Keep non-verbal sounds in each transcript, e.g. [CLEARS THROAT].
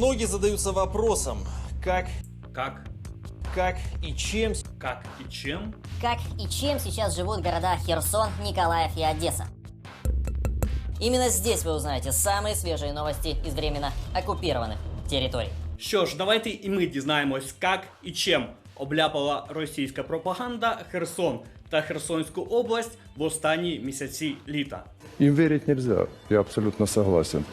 Многие задаются вопросом, как, Как? как и чем Как и чем? Как и чем сейчас живут города Херсон, Николаев и Одесса. Именно здесь вы узнаете самые свежие новости из временно оккупированных территорий. Що ж, давайте і ми дізнаємось, як і чим обляпала російська пропаганда Херсон та Херсонську область в останні місяці літа. Им верить нельзя, я абсолютно согласен.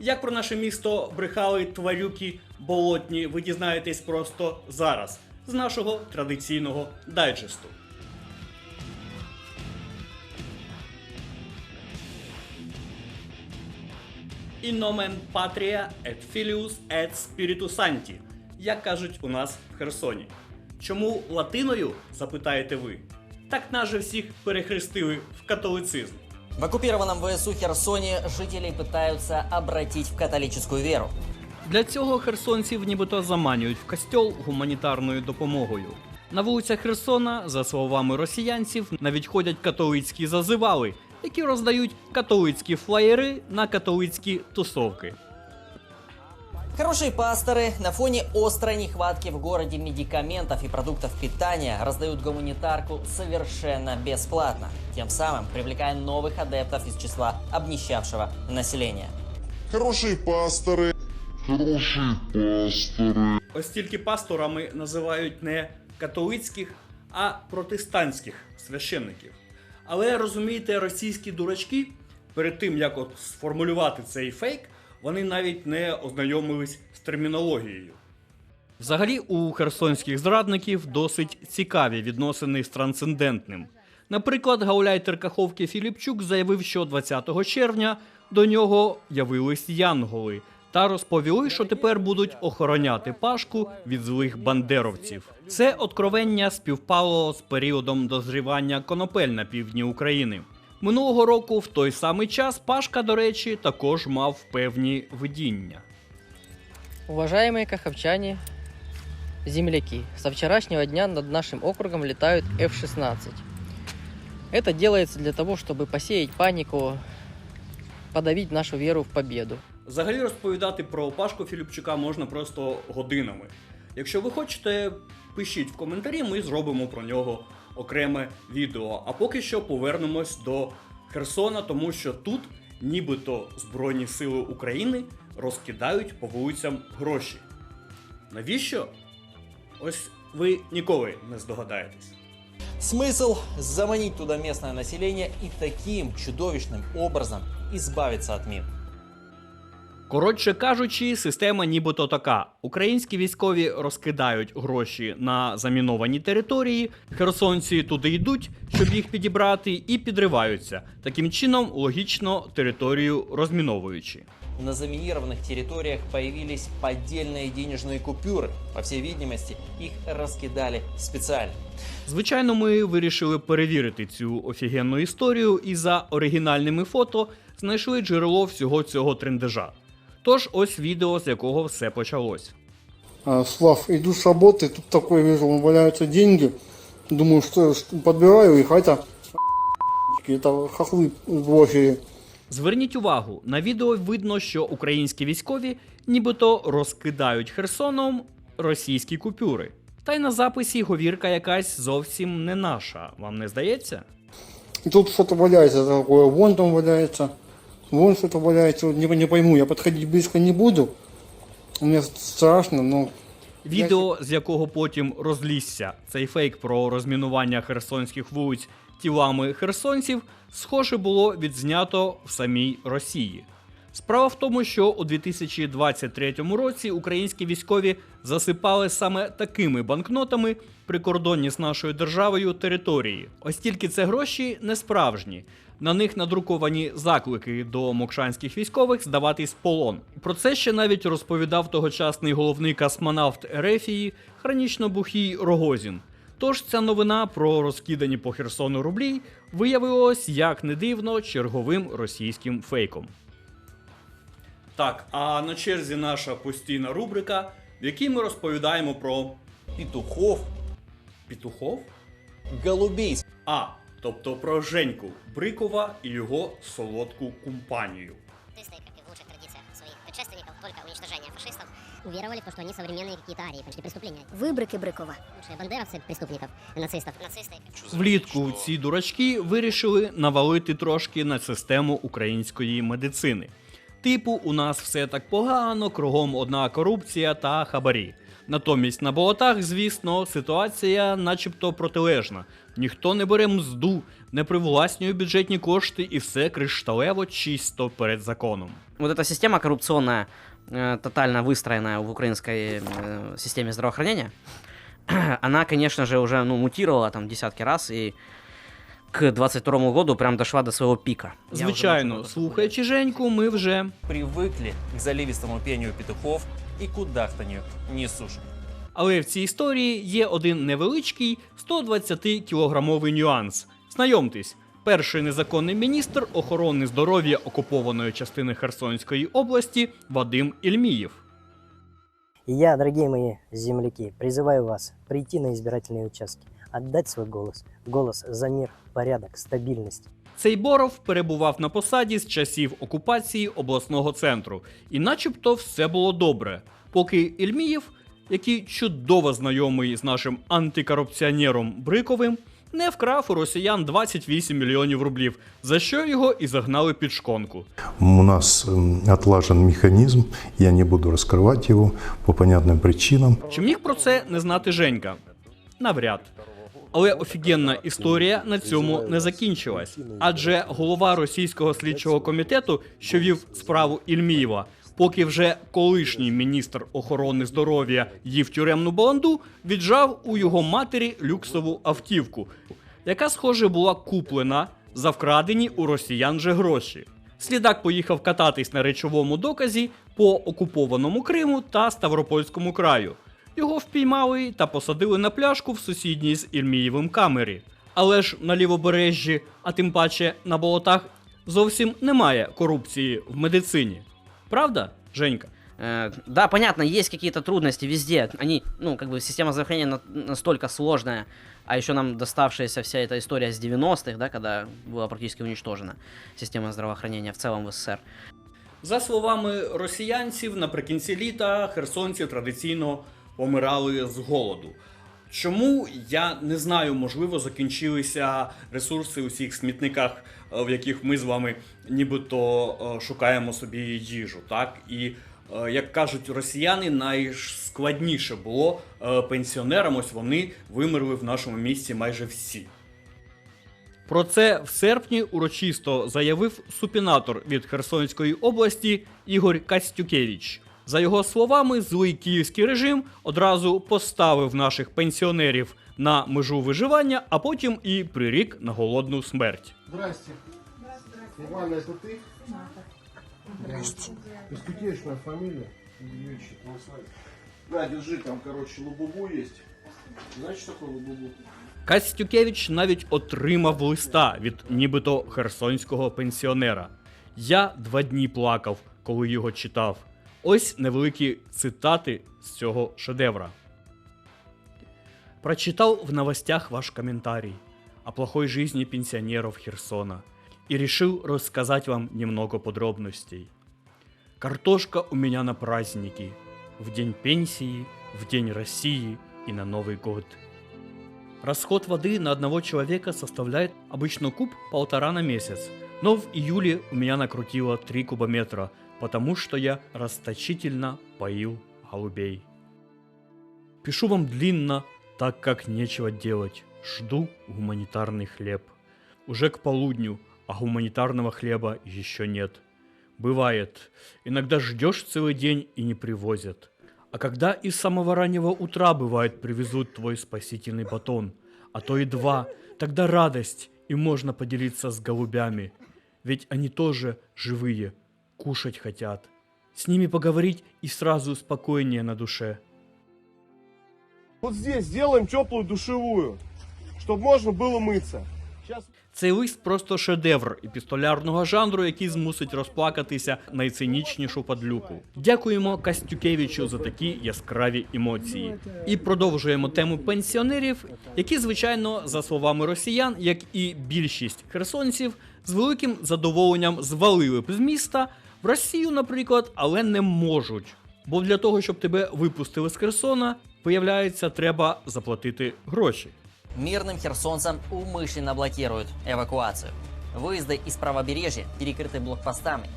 Як про наше місто брехали тварюки болотні, ви дізнаєтесь просто зараз з нашого традиційного дайджесту. In nomen patria et filius et spiritus sancti, як кажуть у нас в Херсоні. Чому латиною, запитаєте ви? Так нас же всіх перехрестили в католицизм. В оккупированном ВСУ Херсоне жителей пытаются обратить в католическую веру. Для цього херсонців нібито заманюють в костьол гуманітарною допомогою. На вулицях Херсона, за словами росіянців, навіть ходять католицькі зазивали, які роздають католицькі флаєри на католицькі тусовки. Хорошие пасторы на фоне острой нехватки в городе медикаментов и продуктов питания раздают гуманитарку совершенно бесплатно, тем самым привлекая новых адептов из числа обнищавшего населения. Хорошие пасторы. Хорошие пасторы. Ось тільки пасторами називають не католицьких, а протестантських священників. Але розумієте, російські дурачки перед тим як от сформулювати цей фейк, вони навіть не ознайомились з термінологією. Взагалі, у херсонських зрадників досить цікаві відносини з трансцендентним. Наприклад, гауляйтер Каховки Філіпчук заявив, що 20 червня до нього явились янголи та розповіли, що тепер будуть охороняти пашку від злих бандеровців. Це откровення співпало з періодом дозрівання конопель на півдні України. Минулого року, в той самий час, Пашка, до речі, також мав певні видіння. Уважаемые каховчане, земляки, со вчерашнего дня над нашим округом летают F-16. Это делается для того, чтобы посеять панику, подавить нашу веру в победу. Взагалі розповідати про Пашку Філіпчука можна просто годинами. Якщо ви хочете, пишіть в коментарі, ми зробимо про нього окреме відео. А поки що повернемось до Херсона, тому що тут нібито Збройні Сили України розкидають по вулицям гроші. Навіщо? Ось ви ніколи не здогадаєтесь. Смысл заманить туда местное население и таким чудовищным образом избавиться от мин. Коротше кажучи, система нібито така: українські військові розкидають гроші на заміновані території, херсонці туди йдуть, щоб їх підібрати, і підриваються. Таким чином, логічно територію розміновуючи. На заминированных территориях появились поддельные денежные купюры. По всей видимости, их раскидали специально. Звичайно, ми вирішили перевірити цю офігенну історію і за оригінальними фото знайшли джерело всього цього трендежа. Тож ось відео, з якого все почалось. А, Слав, иду с работы, тут такое вижу, валяются деньги. Думаю, что, что подбираю их, а это это хохлы в блогере. Зверніть увагу, на відео видно, що українські військові нібито розкидають Херсоном російські купюри. Та й на записі говірка якась зовсім не наша. Вам не здається? И тут что-то валяется такое, вон там валяется, вон что-то валяется, не, не пойму, я подходить близко не буду. Мне страшно, но Відео, з якого потім розлізся цей фейк про розмінування херсонських вулиць тілами херсонців, схоже було відзнято в самій Росії. Справа в тому, що у 2023 році українські військові засипали саме такими банкнотами прикордонні з нашою державою території. Ось тільки це гроші не справжні. На них надруковані заклики до мокшанських військових здаватись полон. Про це ще навіть розповідав тогочасний головний космонавт Ерефії, хронічно бухій Рогозін. Тож ця новина про розкидані по Херсону рублі виявилась, як не дивно, черговим російським фейком. Так, а на черзі наша постійна рубрика, в якій ми розповідаємо про Петухов, петухов. голубей, А, тобто про Женьку Брикова і його солодку компанію. Тысты, как и в лучших традициях своих предшественников, только уничтожение фашистов уверовали в то, что они современные какие-то арии, пошли преступления. Выбрыки Брыкова. Лучшие бандеровцы преступников, нацистов. Нацисты. Влітку ці дурачки вирішили навалити трошки на систему української медицини. Типу, у нас все так погано, кругом одна корупція та хабарі. Натомість на болотах, звісно, ситуація начебто протилежна. Ніхто не бере мзду, не привласнює бюджетні кошти і все кришталево чисто перед законом. вот эта система коррупционная, э, тотально выстроенная в украинской э, системе здравоохранения, [CLEARS THROAT] она, конечно же, уже ну, мутировала там десятки раз и к 22 году прям дошла до своего пика. Я уже Звичайно, начал это слухаючи Женьку, ми вже привыкли к заливистому пению петухов и кудахтанью несушек. Але в цій історії є один невеличкий 120-кілограмовий нюанс. Знайомтесь, перший незаконний міністр охорони здоров'я окупованої частини Херсонської області Вадим Ільмієв. И я, дорогие мои земляки, призываю вас прийти на избирательные участки, отдать свой голос. Голос за мир, порядок, стабильность. Цей Боров перебував на посаді з часів окупації обласного центру, і начебто все було добре, поки Ільмієв, який чудово знайомий з нашим антикорупціонером Бриковим, не вкрав у росіян 28 мільйонів рублів, за що його і загнали під шконку. У нас м, отлажен механизм, я не буду раскрывать его по понятным причинам. Чи міг про це не знати Женька? Навряд. Але офігенна історія на цьому не закінчилась. Адже голова російського слідчого комітету, що вів справу Ільмієва, поки вже колишній міністр охорони здоров'я їв тюремну баланду, віджав у його матері люксову автівку, яка, схоже, була куплена за вкрадені у росіян же гроші. Слідак поїхав кататись на речовому доказі по окупованому Криму та Ставропольському краю. Його впіймали та посадили на пляшку в сусідній з Ільмієвим камері. Але ж на лівобережжі, а тим паче на болотах, зовсім немає корупції в медицині. Правда, Женька? Э, Да, понятно, есть какие-то трудности везде. Они, ну, как бы система здравоохранения на- настолько сложная, а еще нам доставшаяся вся эта история с 90-х, да, когда была практически уничтожена система здравоохранения в целом в СССР. За словами росіянців, наприкінці літа херсонці традиційно помирали з голоду. Чому я не знаю, можливо, закінчилися ресурси у всіх смітниках, е, в яких ми з вами нібито е, шукаємо собі їжу. Так і е, як кажуть росіяни, найскладніше було пенсіонерам. Ось вони вимерли в нашому місті майже всі. Про це в серпні урочисто заявив супінатор від Херсонської області Ігор Кастюкевич. За його словами, злий київський режим одразу поставив наших пенсіонерів на межу виживання, а потім і прирік на голодну смерть. Здрасте. Ивана, это ты? Здрасте. Бескутечная фамилия. На, держи, там, короче, лубубу есть. Знаешь, что такое лубубу? Кастюкевич навіть отримав листа від нібито херсонського пенсіонера. Я два дні плакав, коли його читав. Ось невеликі цитати з цього шедевра. Прочитал в новостях ваш комментарий о плохой жизни пенсионеров Херсона и решил рассказать вам немного подробностей. Картошка у меня на праздники, в день пенсии, в день России и на Новый год. Расход воды на одного человека составляет обычно куб полтора на месяц, но в июле у меня накрутило 3 кубометра, потому что я расточительно поил голубей. Пишу вам длинно, так как нечего делать. Жду гуманитарный хлеб. Уже к полудню, а гуманитарного хлеба еще нет. Бывает, иногда ждешь целый день и не привозят. А когда из самого раннего утра, бывает, привезут твой спасительный батон, а то и два, тогда радость, и можно поделиться с голубями. Ведь они тоже живые, кушать хотят. С ними поговорить и сразу спокойнее на душе. Вот здесь сделаем теплую душевую, чтобы можно было мыться. Цей лист просто шедевр епістолярного жанру, який змусить розплакатися найцинічнішу падлюку. Дякуємо Кастюкевичу за такі яскраві емоції. І продовжуємо тему пенсіонерів, які, звичайно, за словами росіян, як і більшість херсонців, з великим задоволенням звалили б з міста в Росію, наприклад, але не можуть. Бо для того, щоб тебе випустили з Херсона, виявляється, треба заплатити гроші Мирным херсонцам умышленно блокируют эвакуацию. Выезды из правобережья перекрыты блокпостами.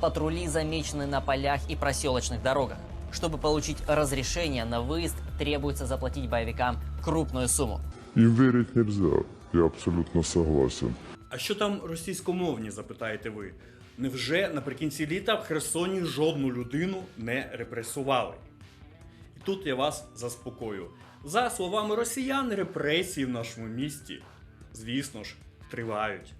Патрули замечены на полях и проселочных дорогах. Чтобы получить разрешение на выезд, требуется заплатить боевикам крупную сумму. Им верить нельзя. Я абсолютно согласен. А що там російськомовні, запитаєте ви? Невже наприкінці літа в Херсоні жодну людину не репресували? І тут я вас заспокою. За словами росіян, репресії в нашому місті, звісно ж, тривають.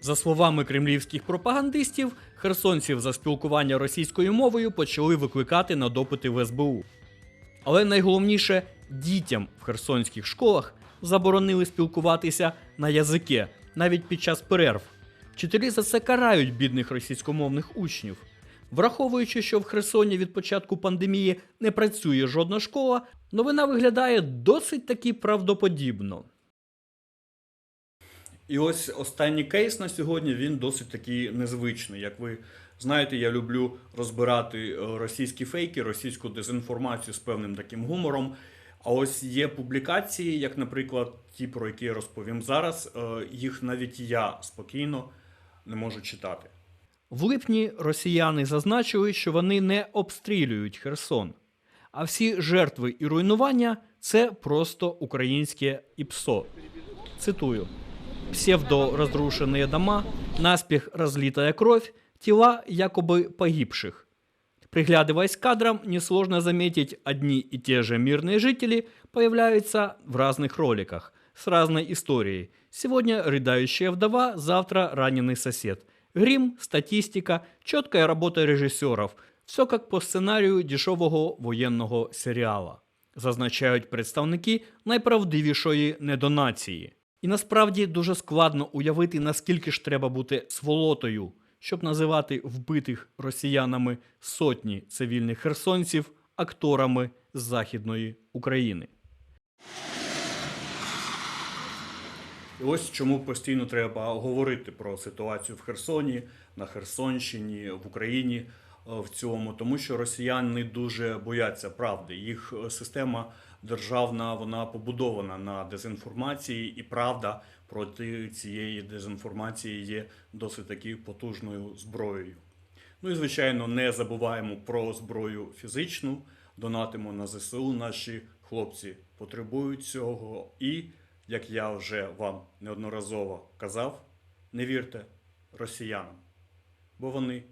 За словами кремлівських пропагандистів, херсонців за спілкування російською мовою почали викликати на допити в СБУ. Але найголовніше, дітям в херсонських школах заборонили спілкуватися на язике навіть під час перерв. Вчителі за це карають бідних російськомовних учнів. Враховуючи, що в Херсоні від початку пандемії не працює жодна школа, новина виглядає досить таки правдоподібно. І ось останній кейс на сьогодні він досить таки незвичний. Як ви знаєте, я люблю розбирати е, російські фейки, російську дезінформацію з певним таким гумором. А ось є публікації, як, наприклад, ті, про які я розповім зараз, е, їх навіть я спокійно не можу читати. В липні росіяни зазначили, що вони не обстрілюють Херсон. А всі жертви і руйнування це просто українське ІПСО. Цитую: псевдоразрушенные дома, наспех разлитая кровь, тела якобы погибших. Приглядываясь к кадрам, несложно заметить, одни и те же мирные жители появляются в разных роликах с разной историей. Сегодня рыдающая вдова, завтра раненый сосед. Грим, статистика, четкая работа режиссеров. Все как по сценарію дешевого воєнного серіала. Зазначають представники найправдивішої недонації. І насправді дуже складно уявити, наскільки ж треба бути сволотою, щоб називати вбитих росіянами сотні цивільних херсонців акторами з Західної України. Ось чому постійно треба говорити про ситуацію в Херсоні, на Херсонщині, в Україні е, в цілому, тому що росіяни дуже бояться правди. Їх е, система державна вона побудована на дезінформації, і правда проти цієї дезінформації є досить таки потужною зброєю. Ну і звичайно, не забуваємо про зброю фізичну, донатимо на ЗСУ. Наші хлопці потребують цього. І, як я вже вам неодноразово казав, не вірте росіянам, бо вони